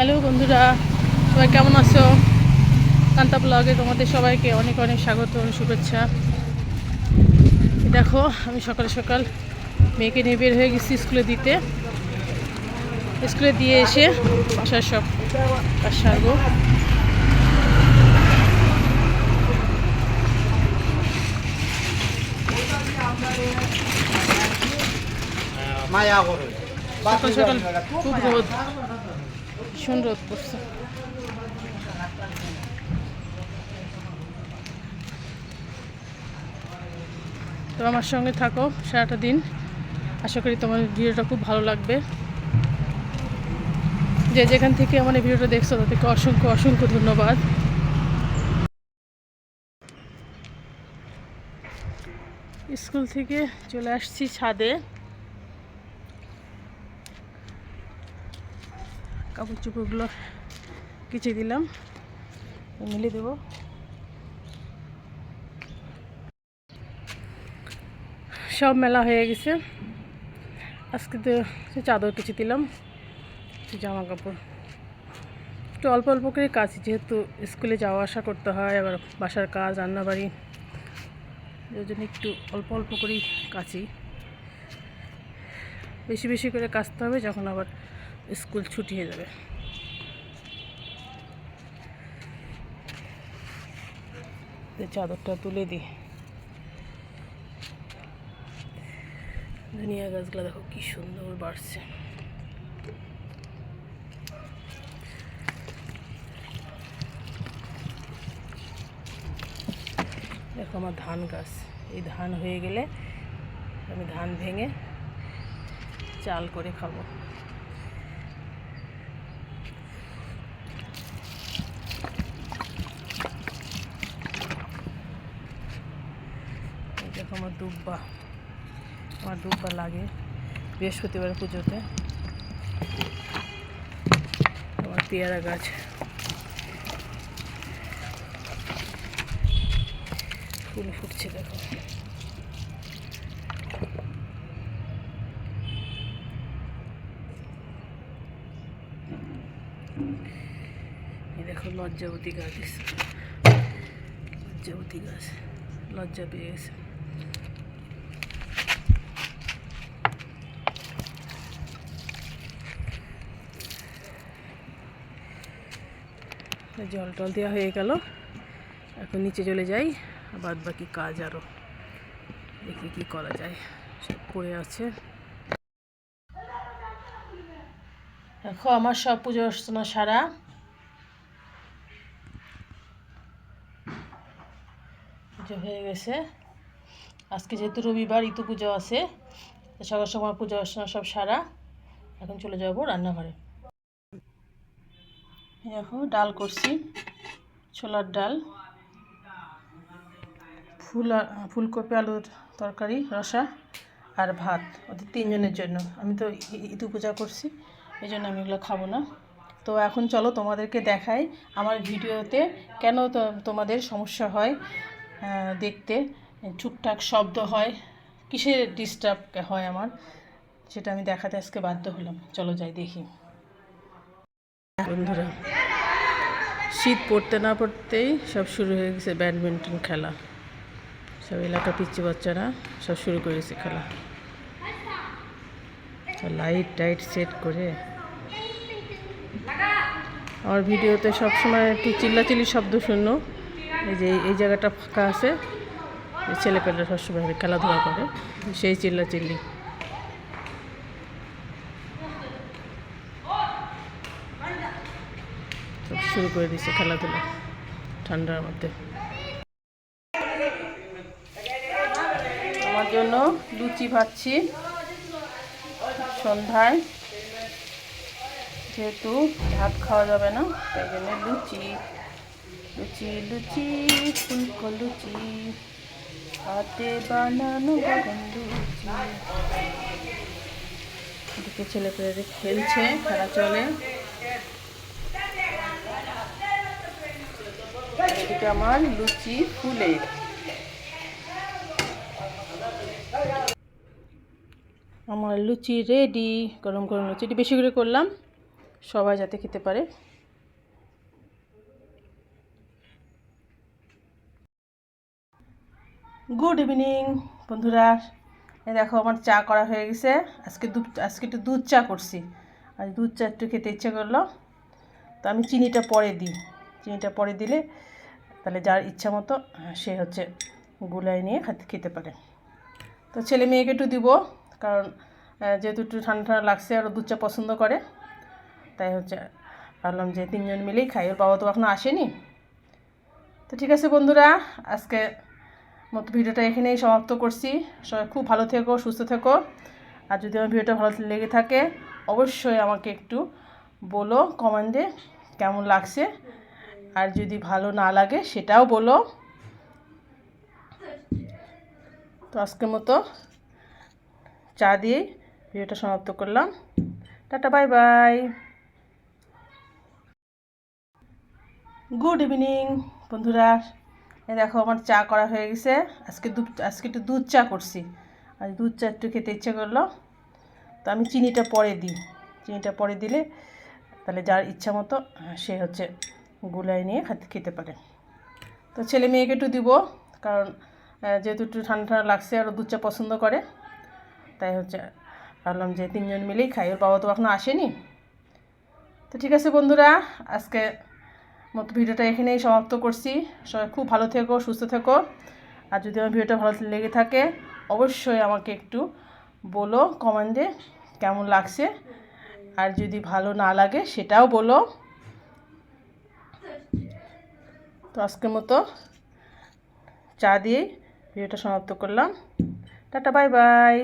Hello বন্ধুরা সবাই কেমন আছো? কান্তা ব্লগে তোমাদের সবাইকে অনেক অনেক স্বাগত শুভেচ্ছা। দেখো আমি সকাল সকাল মেয়েকে নিয়ে বের হয়ে গেছি স্কুলে দিতে। স্কুলে দিয়ে এসে বাসার সব কাজ সারবো। সকাল সকাল খুব রোদ। ভীষণ রোদ পড়ছে। তো আমার সঙ্গে থাকো সারাটা দিন। আশা করি তোমার ভিডিওটা খুব ভালো লাগবে। যে যেখান থেকে আমার এই ভিডিওটা দেখছ, তাদেরকে অসংখ্য অসংখ্য ধন্যবাদ। স্কুল থেকে চলে আসছি ছাদে। কাপড় চোপড়গুলো কেচে দিলাম। মিলে দেবো। সব মেলা হয়ে গেছে। আজকে তো চাদর কেচে দিলাম জামা কাপড় একটু অল্প অল্প করে কাজ যেহেতু স্কুলে যাওয়া আসা করতে হয়, আবার বাসার কাজ, রান্নাবাড়ি ওই জন্য একটু অল্প অল্প করেই কাচি। বেশি বেশি করে কাচতে হবে, যখন আবার স্কুল ছুটি হয়ে যাবে। চাদরটা তুলে দিই ধনিয়া গাছগুলো দেখো কি সুন্দর বাড়ছে। দেখো আমার ধান গাছ। এই ধান হয়ে গেলে আমি ধান ভেঙে চাল করে খাব এই দেখো আমার দুব্বা। আমার দুব্বা লাগে বৃহস্পতিবার পুজোতে। আমার পেয়ারা গাছ। ফুল ফুটছে দেখো। দেখো লজ্জাবতী গাছ। লজ্জাবতী গাছ। লজ্জা পেয়ে গেছে। জল টল দেওয়া হয়ে গেল। এখন নিচে চলে যাই, বাদ বাকি কাজ আরও দেখি কি করা যায়। সব পড়ে আছে। দেখো, আমার সব পুজো অর্চনা সারা। পুজো হয়ে গেছে। আজকে যেহেতু রবিবার ঋতু পুজো আছে। সকাল সময় পুজো অর্চনা সব সারা। এখন চলে যাব রান্নাঘরে। দেখো, ডাল করছি, ছোলার ডাল, ফুল, ফুলকপি আলুর তরকারি, রসা আর ভাত, ওদের তিনজনের জন্য। আমি তো ইতু পূজা করছি, এই জন্য আমি এগুলো খাব না। তো এখন চলো তোমাদেরকে দেখাই আমার ভিডিওতে কেন তোমাদের সমস্যা হয় দেখতে টুকটাক শব্দ হয়, কিসের ডিস্টার্ব হয় আমার, সেটা আমি দেখাতে আজকে বাধ্য হলাম। চলো যাই দেখি। বন্ধুরা। শীত পড়তে না পড়তেই সব শুরু হয়ে গেছে ব্যাডমিন্টন খেলা। সব এলাকা পিচ্ছি বাচ্চারা সব শুরু করেছে খেলা। লাইট টাইট সেট করে। আমার ভিডিওতে সবসময় একটু চিল্লাচিল্লি শব্দ শূন্য এই যে এই জায়গাটা ফাঁকা আছে ছেলেপেলেরা সবসময় খেলাধুলা করে, সেই চিল্লাচিল্লি সব শুরু করে দিয়েছে খেলাধুলা, ঠান্ডার মধ্যে। আমার জন্য লুচি ভাজছি সন্ধ্যায়। যেহেতু ভাত খাওয়া যাবে না, তাই জন্য লুচি। লুচি লুচি, ফুলকো লুচি। হাতে বানানো লুচি। এদিকে ছেলে পেলে খেলছে, খেলা চলে। এদিকে আমার লুচি ফুলে। আমার লুচি রেডি গরম গরম লুচি। এটি বেশি করে করলাম, সবাই যাতে খেতে পারে। গুড ইভিনিং বন্ধুরা। দেখো, আমার চা করা হয়ে গেছে। আজকে দুধ, আজকে একটু দুধ চা করছি। আর দুধ চা একটু খেতে ইচ্ছে করল। তো আমি চিনিটা পরে দিই। চিনিটা পরে দিলে তাহলে যার ইচ্ছা মতো সে হচ্ছে গুলাই নিয়ে খেতে পারে। তো ছেলে মেয়েকে একটু দিব, কারণ যেহেতু একটু ঠান্ডা ঠান্ডা লাগছে, আর ও দুধ চা পছন্দ করে, তাই হচ্ছে ভাবলাম যে তিনজন মিলেই খাই। ওর বাবা তো এখনও আসেনি। তো ঠিক আছে বন্ধুরা, আজকে মতো ভিডিওটা এখানেই সমাপ্ত করছি। সবাই খুব ভালো থেকো, সুস্থ থেকো। আর যদি আমার ভিডিওটা ভালো লেগে থাকে, অবশ্যই আমাকে একটু বলো, কমেন্টে কেমন লাগছে। আর যদি ভালো না লাগে সেটাও বলো। তো আজকের মতো চা দিয়েই ভিডিওটা সমাপ্ত করলাম। Tata, bye bye. Good evening, বন্ধুরা। এই দেখো, আমার চা করা হয়ে গেছে। আজকে দুধ, আজকে একটু দুধ চা করছি। আর দুধ চা একটু খেতে ইচ্ছে করল। তো আমি চিনিটা পরে দিই। চিনিটা পরে দিলে তাহলে যার ইচ্ছা মতো সে হচ্ছে গুলাই নিয়ে খেতে খেতে পারে। তো ছেলে মেয়েকে একটু দিব, কারণ যেহেতু একটু ঠান্ডা ঠান্ডা লাগছে, আর দুধ চা পছন্দ করে। তাই হচ্ছে, ভাবলাম যে তিনজন মিলেই খাই, ওর বাবা তো এখনও আসেনি। তো ঠিক আছে বন্ধুরা, আজকে মতো ভিডিওটা এখানেই সমাপ্ত করছি। সবাই খুব ভালো থেকো, সুস্থ থেকো। আর যদি আমার ভিডিওটা ভালো লেগে থাকে, অবশ্যই আমাকে একটু বলো কমেন্টে কেমন লাগছে। আর যদি ভালো না লাগে, সেটাও বলো। তো আজকের মতো চা দিয়ে ভিডিওটা সমাপ্ত করলাম। Tata bye bye.